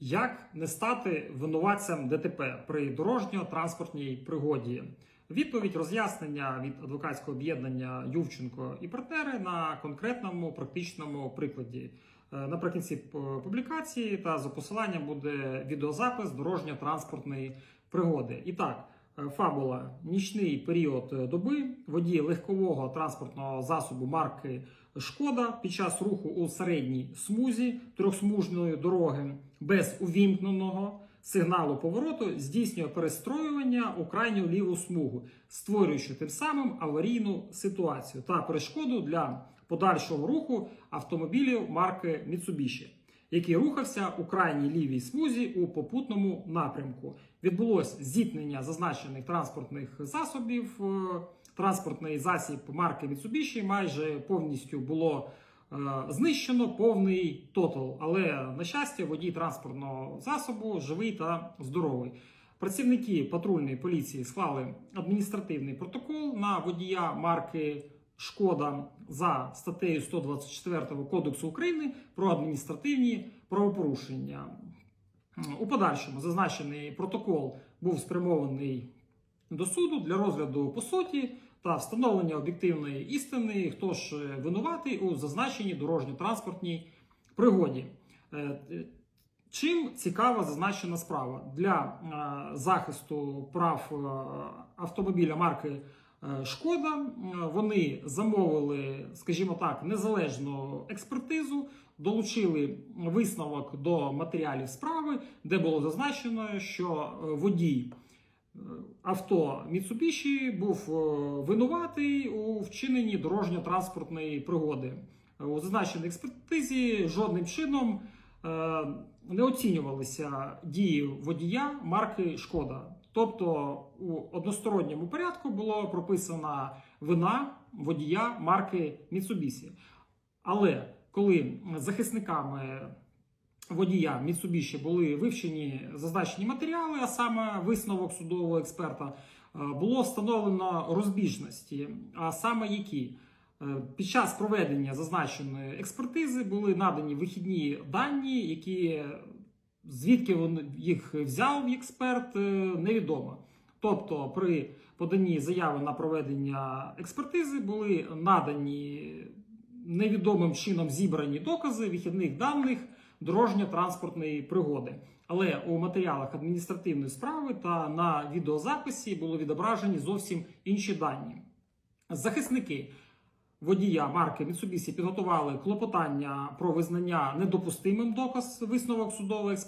Як не стати винуватцем ДТП при дорожньо-транспортній пригоді? Відповідь роз'яснення від адвокатського об'єднання Ювченко і партнери на конкретному практичному прикладі. Е, Наприкінці публікації та за посиланням буде відеозапис дорожньо-транспортної пригоди. І так, е, фабула. Нічний період е, доби. Водій легкового транспортного засобу марки Шкода під час руху у середній смузі трьохсмужної дороги без увімкненого сигналу повороту здійснює перестроювання у крайню ліву смугу, створюючи тим самим аварійну ситуацію та перешкоду для подальшого руху автомобілів марки Mitsubishi, який рухався у крайній лівій смузі у попутному напрямку. Відбулось зіткнення зазначених транспортних засобів. Е, Транспортний засіб марки Mitsubishi майже повністю було е, знищено повний тотал. Але на щастя, водій транспортного засобу живий та здоровий. Працівники патрульної поліції склали адміністративний протокол на водія марки Шкода за статтею 124 Кодексу України про адміністративні правопорушення. У подальшому зазначений протокол був спрямований до суду для розгляду по суті та встановлення об'єктивної істини, хто ж винуватий у зазначеній дорожньо-транспортній пригоді. Е, е, Чим цікава зазначена справа для е, захисту прав е, автомобіля марки е, Шкода, е, вони замовили, скажімо так, незалежну експертизу, долучили висновок до матеріалів справи, де було зазначено, що е, водій е, авто Mitsubishi був е, винуватий у вчиненні дорожньо-транспортної пригоди. Е, У зазначеній експертизі жодним чином е, не оцінювалися дії водія марки Шкода. Тобто у односторонньому порядку було прописана вина водія марки Mitsubishi. Але коли захисниками водія Mitsubishi були вивчені зазначені матеріали, а саме висновок судового експерта, е, було встановлено розбіжності, а саме які Е, під час проведення зазначеної експертизи були надані вихідні дані, які звідки він їх взяв експерт, е, невідомо. Тобто, при поданні заяви на проведення експертизи були надані невідомим чином зібрані докази вихідних даних дорожньо-транспортної пригоди. Але у матеріалах адміністративної справи та на відеозаписі були відображені зовсім інші дані. Захисники водія марки Mitsubishi підготували клопотання про визнання недопустимим доказ висновок експерта.